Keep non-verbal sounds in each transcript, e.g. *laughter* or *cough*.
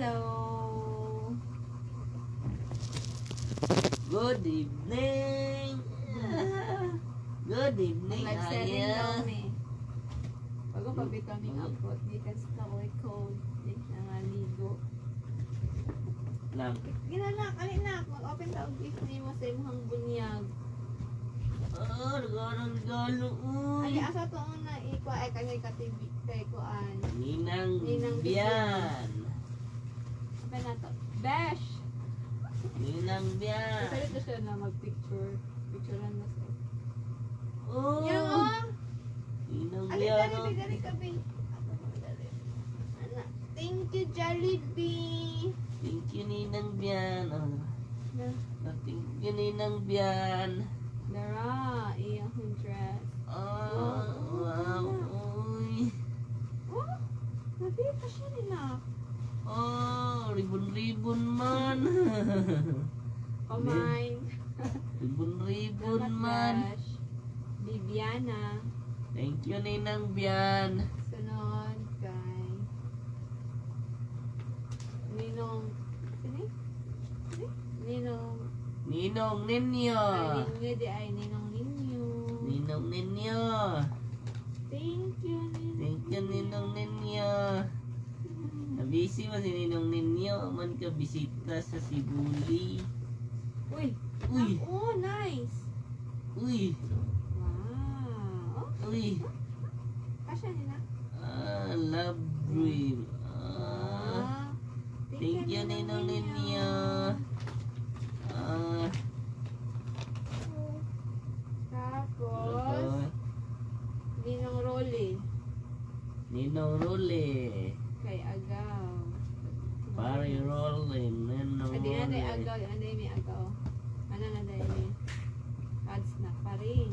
Hello. Good evening. *laughs* Good evening, Live setting daw ni. Bago pa becoming upload, di kasi ka ko code. Di na nga ligo. Lang. Ginanak, alin na. Mag-open og gift ni mo sa imong bunyag. Oh, nagkaroon galo. Ay, asa to una ikwa ay kay ka TV kay kuan. Ninang Ninang Bian. Open na to. Besh! Ninang Bian. Isa dito siya na mag-picture. Picturean na siya. Oh. Yan oh! Ninang Ali, Bian. dali, dali, dali ka, Bin. Ako mo, dali. Ana, Thank you, Jollibee! Thank you, Ninang Bian. Oh. Na- Thank you, Ninang Bian. Dara, iyang dress. Oh, wow. Uy. Oh, nabita siya nila. Oh, ribon-ribon man. *laughs* Pamain. Ribon-ribon man. Bibiana. Thank you, Ninang Bian. Sunod kay Ninong Sini? Sini? Ninong Ninong Ninyo. Ay, ninyo di ay Ninong Ninyo Ninong Ninyo. Thank you, Ninong Thank you, Ninong Ninyo. Nabisi mo si Ninong Ninyo. Man ka bisita sa Sibuli. Uy! Uy, Oh, nice! uy, Wow! Oh, uy. kasya nila. Ah, love dream. Ah, Ah, thank you, Ninong Ninyo. Ah, Tapos, Ninong Rolly. Ninong Rule. Kay Agaw. Pare Rolling. Ninong Adi na day Rule. agaw, ano may agaw. Ano na day may ads na pa rin.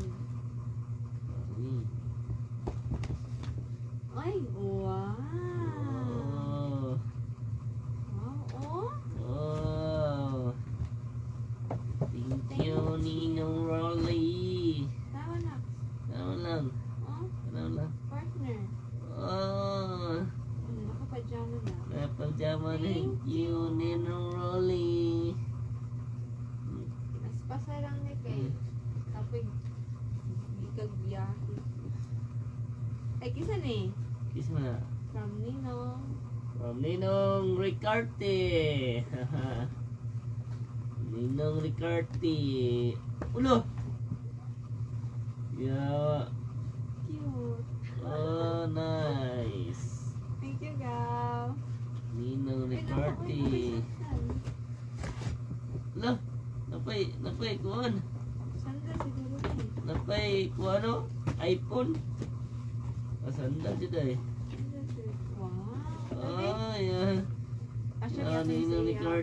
Uy. Ay, wow! Oh. Wow, oh! Oh. Thank you, Ninong Rolly. Tawa na. Ano lang? Oh, Ano lang? partner. Oh. Hmm, nakapajama na. Napajama Thank you, Ninong Rolly. Naspasa lang ni kay kapag ikag biyahe. Ay, kisa ni? Kiss mo na. From Ninong. From Ninong Ricarte. *laughs* Ninong Ricarte. Ulo! Yeah. Cute. Oh, nice. Thank you, Gaw. Ninong Ricarte. ay, sandal. Lo, napay, napay, kuhan. Napay, kuhan no? iPhone. Asanda dyan ay. Sandal siguro. Wow. Dali. Oh, yan. Asya Ah, niya Na-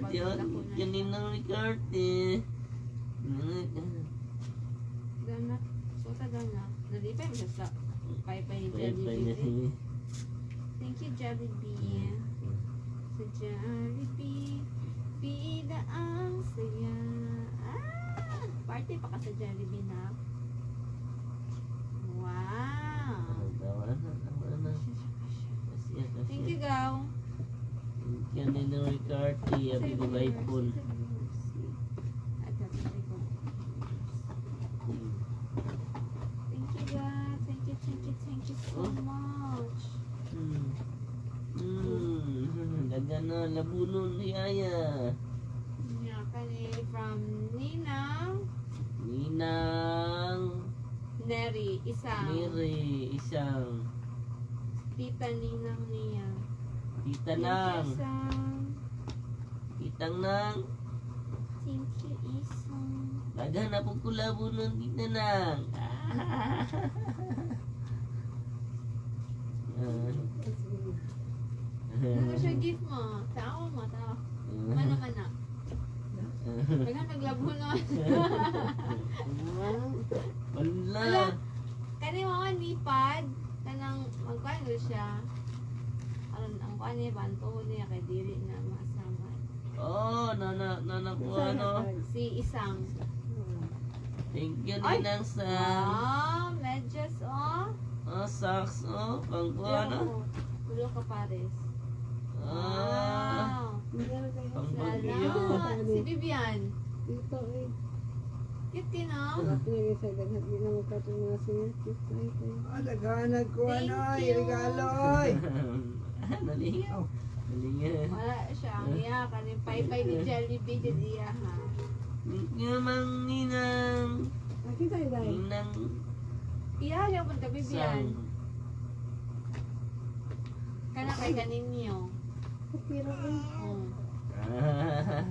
Yan, Ninong Ricarte. Ganak. Suta ganak. Nalipay mo sa paypay ni Jollibee. Thank you, Jollibee. Sa Jollibee, bida ang saya. Ah! Party pa ka sa Jollibee na. Wow! Tawa na, tawa na. Kasya, kasya. Thank you, Gaw. Thank you, Ninong Ricarte. Abi ko iPhone. Thank you, God. Thank you, thank you, thank you so much. Hmm. Hmm. Dagan na, labunon ni Aya. Yeah, kani from Ninang Ninang Neri, isang Miri, isang tita Ninang niya. tita nang, isang. Titang nang, Thank you, isang. dagan na po kulabunon tita nang. Ano siya gift mo? Tao mo, tao. Mana mana. Kaya naglabo na. Wala. Kani mo nga ni pad. Kanang magkuhan ko siya. Aron ang niya banto niya kay dili na masama. Oh, nana, nana ko ano. Si isang. Thank you, Ay! Ninang Sam. Ah, medyas oh. Oh, socks, oh, pang ko ano. Tulo ka pares. Ah, Wow. Bibian. Dito eh. Cute no? Ganyan. Di na magkatong mga senior. Cute na ito. Ah, naghanag ko ano, you. regalo oy. *laughs* Nalingaw. Nalingaw. Wala siya. Ang iya, kanin pay-pay ni Jollibee, dyan iya, ha? Thank you, Mang Ninang. Dahil. Iya, siya punta, Bibian. sang. Kana kay kaninyo. Okay ra eh. Oh. *laughs* Ah.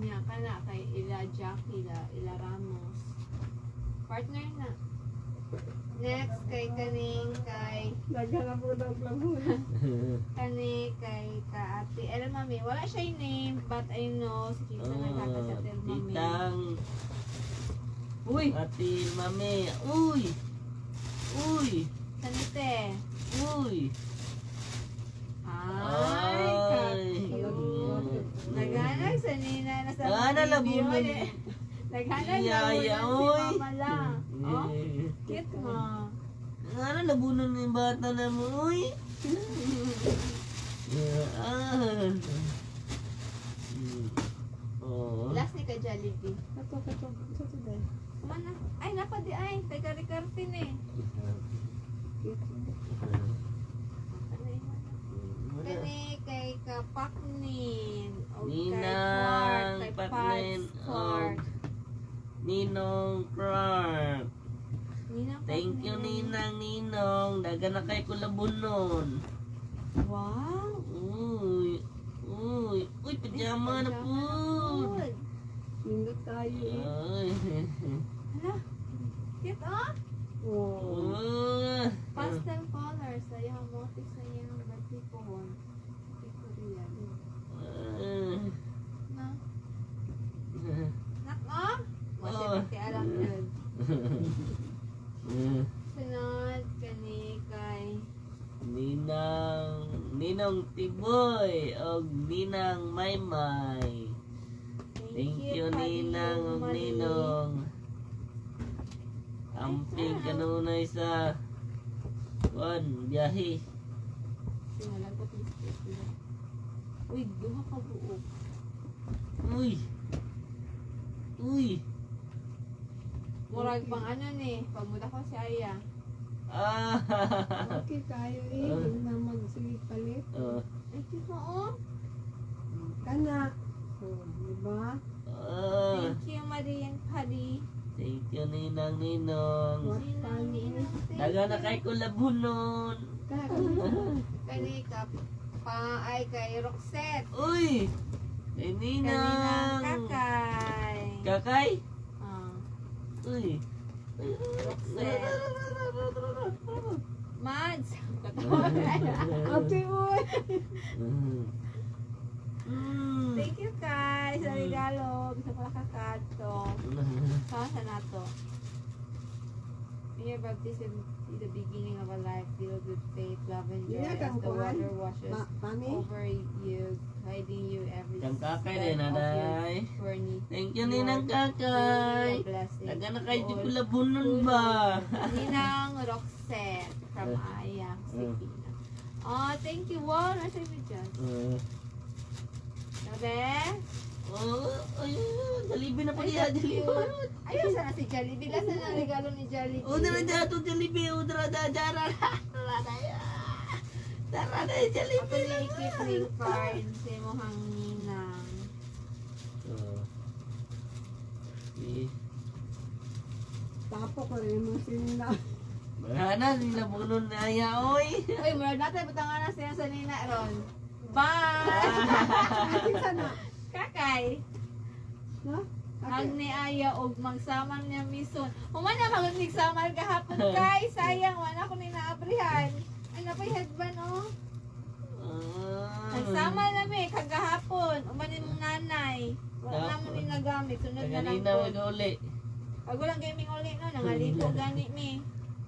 Niya, kana kay Ila Jackie, Ila, Ila Ramos. Partner na. Next, kay kaning, kay Naghanap ko daw plahon. kani kay ka ate El Mami. Wala siya yung name, but I know si Kita na kaka sa El Mami. Titang Uy! Ate Mami. Uy! Uy! Sanite. Uy! Ay, Ay. ka-cute. Naghanag sa nina na sa Gana TV, labunan. Wala. Naghanag Yaya, labunan si uy. mama lang. Oh, cute mo. Ano labunan ng bata na mo? Uy! Ah. Hmm. Oh. Last ni ka Jollibee. Kato, kato. Sa to dahil. Mana? Ay, napa di ay. Kay Karikartin eh. Kani kay Kapaknin. O kay Ninang. Kay Clark. Ninong Clark. Ninang Thank you. Ninang Ninong. Daga na kay kulabunon. Wow. Uy. Uy. Uy, pajama na po. Nindot tayo eh. Ay. Hala. Cute oh. Oh. Pastel colors. Yung motif sa yung batipon. Korean. Ah. Na? Nak oh? Mo siya Oh. pakialam yun. Sunod kani kay Ninang Ninong Tiboy og Ninang Maymay. Thank you Ninang og. Ninong. Amping kanunay sa Kuan, biyahe. Uy, duha ka buo. Uy. Uy. Murag pang ano ni, pagmuda ko si Aya. Ah. Okay tayo eh. Huwag na magsigit palit. Oh. Ay, cute mo oh. Kana. Oh, diba? Ah. Thank you, Marian Padi. Thank you Ninang Ninong. What Daga na kay kulabunon. *laughs* Kani ka pa ay kay Roxette. Uy. Kay Ninang. kakay. Kakay? Ah, Uy. Roxette. Mads. Ate, uy. Mm. Thank you, Kai, sa regalo. Gusto ko nakakato. Saan na to? In your baptism, see the beginning of a life filled with faith, love, and joy Yeah, as the kang water kuan. washes Pa, pani? over you, hiding you every Kang kakay din, aday. Thank you, Ninang Kakay. Daga na kay All Jukulabunon ba? *laughs* Ninang Roxette from Aya, Sipina. Oh, thank you. Wow, nasa yung dyan. Sabi? oh, ay, Jollibee na pa so Jollibee. Ayun, sana si Jollibee. Lasa na regalo ni Jollibee. Udra da to Jollibee, da dara. Dara da ya. Dara *laughs* da Ako Jollibee. na ikip ring card sa mohang ninang. Oh. Eh, Tapo ko rin yung mga sinila. Bahana nila bunon na ya oy. Uy, murag natin butangan na siya sa nina ron. Bye! *laughs* Na? Kakay, No? hag ni Aya og magsaman niya mison. Human na mag nagsaman kahapon *laughs* kay sayang wala ko ni naabrihan. Ay napay headband oh. Ah. Nagsama na mi kagahapon. Umanin mong nanay. Wala na mo ni nagamit. Sunod na lang Kanina po. mag-uli. Pag walang gaming ulit no, nangalito gani mi.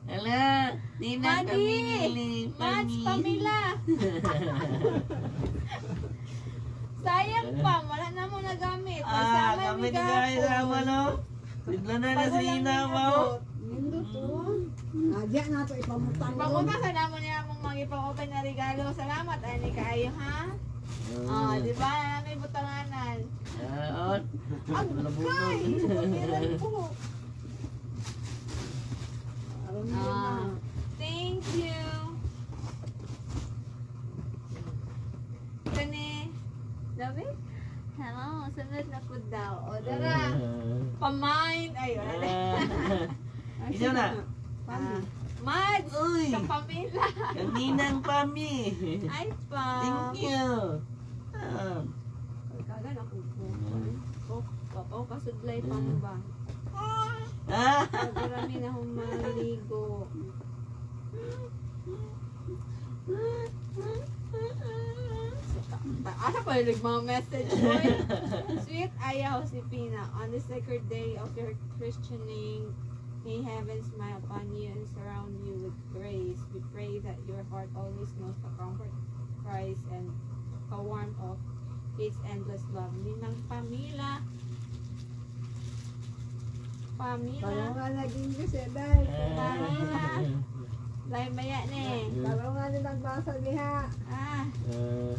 Ala, Nina Madi! Camille, Mats, Pani. Pamela! *laughs* Sayang pa, wala na mo nagamit. Ah, kami mi ni sama no. Bigla na na Pag si Nina ginabot, mo. Nindot to. Ah, diyan na to ipamutang Pagpunta sa namo niya mong mga ipang-open na regalo. Salamat, ani kaayo ha? Ah, di ba? May butanganan. Ah, Ang kay! Pamiran po. Alam mo Ah, thank you. Kani, dami? Hello, sunod na po daw. O, dara. Pamain. Ay, wala. Ay, Isa na. *laughs* *laughs* Ah, Mads! Uy! Kapamila! Kaninang pami. Ay, pa. Thank you. Ah. Kagan ako po. Oh, papaw kasudlay pa mo ba? Ah. Marami na akong maligo. Asa pa yung mga message mo? *laughs* Sweet Aya Josepina, on the sacred day of your christening, may heaven smile upon you and surround you with grace. We pray that your heart always knows the comfort of Christ and the warmth of His endless love. Ninang Pamila. Pamila. Parang nga naging kasi dahil. Pamila. Lain baya ni. Nga din nagbasa diha. Ah, Ah.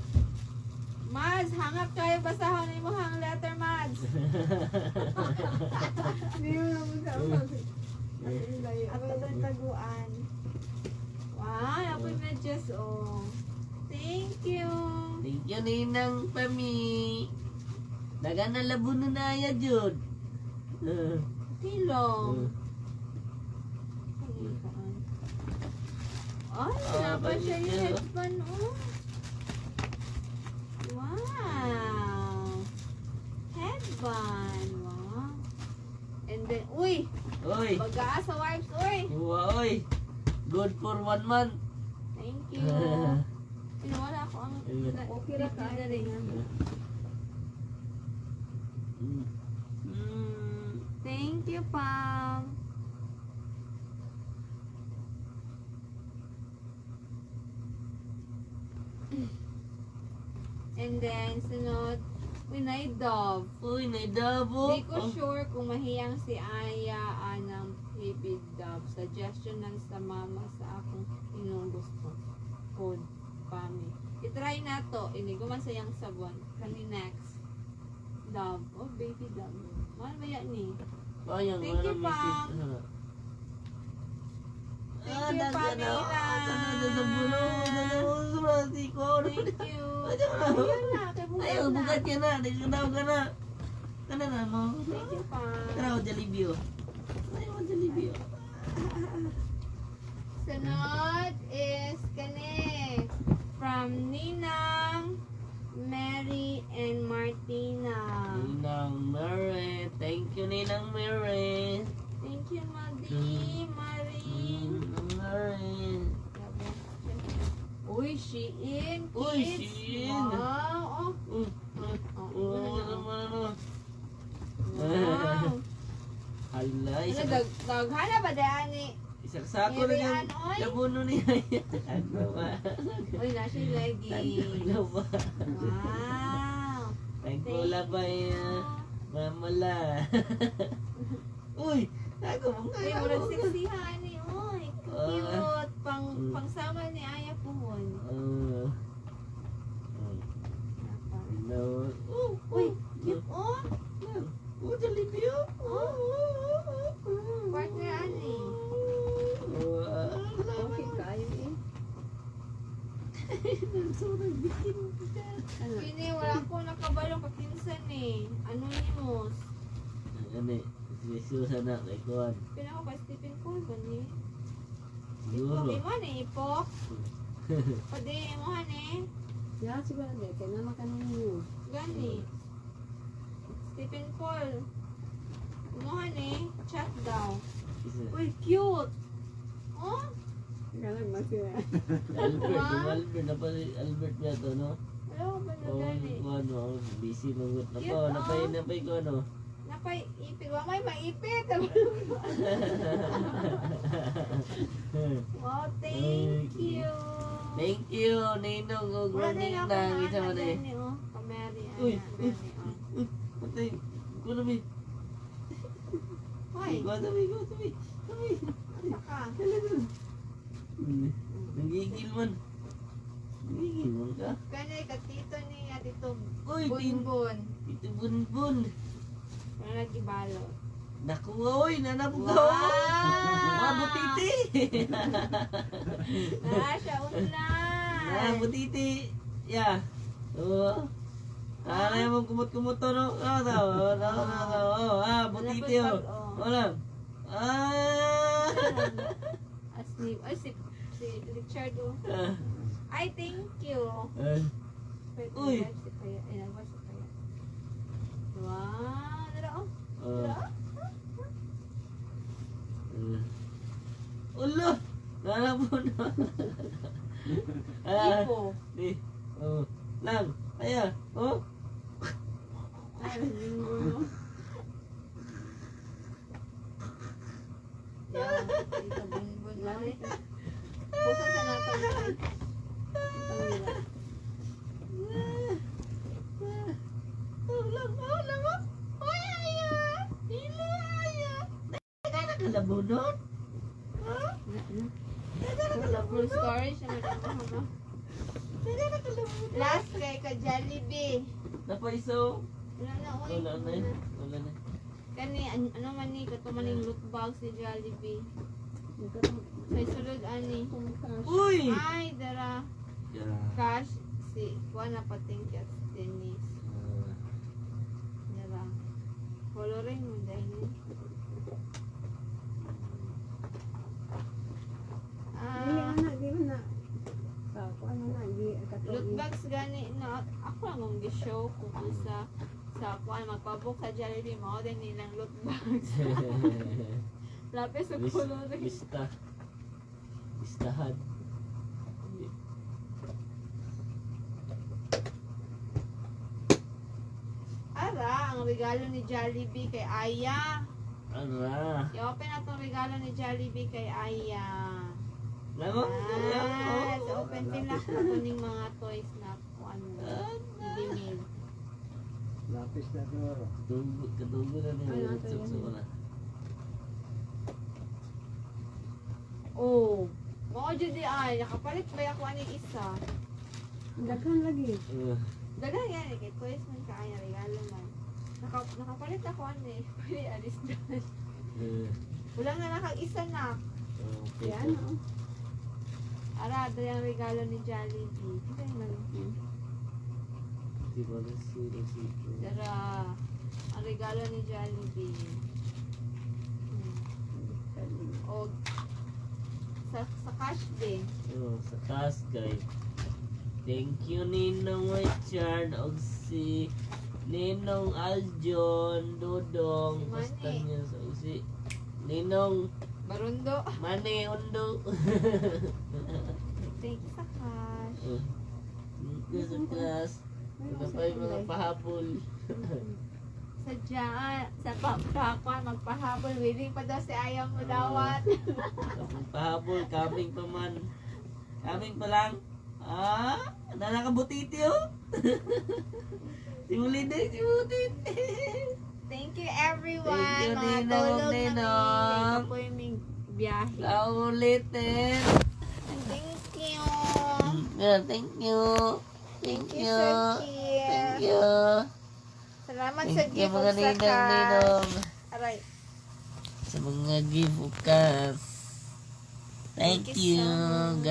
Mads, hangap kayo basahon ni mo hang letter, Mads. *laughs* Hindi mo naman sa usap. Ang layo. At tatang taguan. Wow, apoy medyas, oh. Thank you. Thank you, Ninang Pami. Dagan na labo na na ya, Jud. *laughs* Ah. Tilong. Ay, Ah, napa siya yung headband, oh. Wow. Headband, wow. And then, uy, Uy. baga sa wipes, uy. Uy. Good for one month. Thank you. *laughs* Pinawala ko ang okay ra ka na rin. Mm. Mm. Thank you, Pam. And then, sunod, Winay Dove. Uy, naidabo. Di ko sure kung mahiyang si Aya anang baby dove. Suggestion lang sa mama sa akong inong gusto. Food, pami. I-try na to. Inigo man sayang sabon. Kani next. Dove. Oh, baby dove. Mahal ba yan ni? Sayang, Thank you, Pam. message. Thank Ah, you, dagan na. Pamela. Dagan na sa bulo. Dagan na sa brati ko. Thank you. *laughs* Ayun na. Ayaw, na. bukat ka na. Di ka na. Kana na mo. Thank you, Pam. Kana ko Jollibee, oh. Ayaw ko Jollibee, oh. Sunod is kani from Ninang, Mary, and Martina. Ninang Mary. Thank you, Ninang Mary. Thank you, Madi, Marie. Ninang Mary. Uy, Shein, kids. Uy, Shein. Wow. Uh, uh, Oh, uh, oh, ano naman, ano? wow. Hala, Ano, dag daghana ba daan ni? isang sako na yan. oy. Nabuno niya yan. Ano ba? Uy, nasa leggings. Ano ba? Wow. Tagpula ba yan? Mamala. *laughs* Uy! Ako mong Uy, kaya murag mo. sexy honey. Uy, cute. Pang, pangsama ni Aya Puhon. Uh, no. Oh, Uy, cute oh. Oh, Jollibee, oh, oh, oh. Partner ani. Oh, ah, Okay kayo eh. Sobrang bikin ka. Ano? Pini, wala ko nakabalong kakinsan eh. Anonymous. Ano eh, si Susan na kay Kuan. Pina ko kay Stephen Cole ba ni? Siguro. Ipok, imo ni ipok. Pwede mo hani. Ya, siguro hindi. Kaya naman ka ninyo. Gani. Stephen Cole. Imo hani. Chat daw. Uy, cute. Oh, Galang masira. Albert, Albert na pa Albert na to, no? ba na Oh, ano, busy mangut na po. oh. Napay, napay ko, ano? Napay ipit. Wa may maipit. wow, thank you. Thank you, Ninong. Wala din Ninang. Isa mo na na eh. oh. Kameri, Uy, ana, Mary, oh. Patay. Ko na, mi. Hoy, Go, tabi, go, tabi. Tabi. asa ka? Nanggigil man. Hindi mo ka. Kanay katito ni Atito Uy. Bunbun. Ito bunbun. Wala nagibalo. Naku, oy, nanabgaw. Wow! Mga butiti. *laughs* Ah, siya unlan. Ah, butiti. Ya. Oo. Ah, mo kumot-kumot to, no? Ah, daw. Oh, daw, daw, daw. Oh, ah, butiti, oh. Wala. Ah. Asli, ay si, si Richard oh. Ah. Ay, thank you. Ah. Wait, Uy. si Kaya. Ay, nag-live si Kaya. Wow! Dara oh. Ah. Dara oh. Ah. Ulo! Nanabon na. Ah, Ipo. di. Oh. Lang. Kaya. Oh. Ay, linggo no. *laughs* Yan, Pusa sa natin na rin. Pangila. Lang. Lang. Ay, aya. Ilo, aya. Teka, nakalabunod. Ha? Teka, Full nakalabunod. storage naman ako, no? Teka, nakalabunod. Last kay ka Jollibee. Napaiso. Wala na, oy. Wala na eh. Wala na. Kani, an- ano man ni, kato man yung loot box ni Jollibee. Sa sulod, ani. Uy! Ay, dara. Yeah. Cash, si, kuha na pating kat Dennis. Dara. Coloring mo dahil Ah, di na. Sa kuan na di loot box gani na ako lang ang gi-show kung sa sa kuan magpabok sa Jollibee mo din nilang loot box. *laughs* Lapis sa Bis- coloring. Bista. Bistahan. Ara, ang regalo ni Jollibee kay Aya. Ara. I-open na tong regalo ni Jollibee kay Aya. Lamo? Ah, so open din lang ako ng mga toys na kuan mo. Idimil. Lapis na duro. Tugo, katugo na niya. Ano, ito yun. na. Oh, mao jud di ay nakapalit ba ako ani isa? Daghan lagi. Uh, Dagang yan eh, kay toys man kaaya regalo man. Naka, nakapalit ako ani. *laughs* Pwede alis doon. uh, Wala na nakag-isa na. okay. Yan oh. Ara, dali ang regalo ni Jollibee. Ito yung nalungkot. Di ba na sila sito? Dara, ang regalo ni Jollibee. Hmm. O, sa, sa cash din. Oh, sa taas guys. Thank you Ninong Richard og si Ninong Aljon Dudong Si basta niya sa si Ninong Barundo. Mane Undo. *laughs* Thank you sa cash. Oh. Thank you sa class. Ano pa yung mga pahabol? Sadya, sa papakuan, magpahabol. Willing pa daw si ayaw mo dawat. Kapag *laughs* pahabol, kaming pa man. Kaming pa lang. Ah, nanakabutiti oh. *laughs* Simulin din, simuliti. Thank you everyone. Thank you, Mga Ninong, tulog Ninong. Ito po yung may biyahe. Sa ulitin. Thank you. Yeah, thank you. Thank Thank you, you. Sir Thank you. Salamat sa gift of sa ninong cash. ninong. Aray. Sa mga gift ukas. Thank Thank you so you. much.